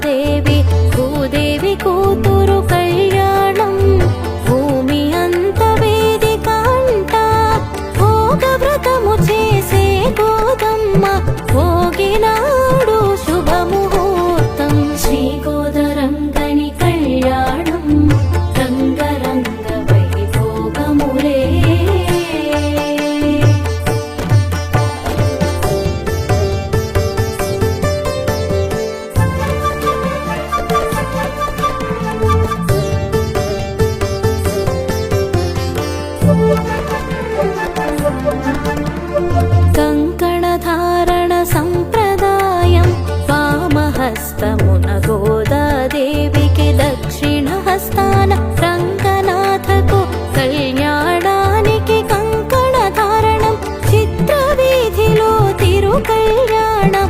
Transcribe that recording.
देवी కంకణధారణ సంప్రదాయం వామహస్తమున గోదాదేవికి దక్షిణ హస్తాన రంగనాథకు కళ్యాణానికి కంకణధారణం చిత్రవీధిలో తిరు కళ్యాణం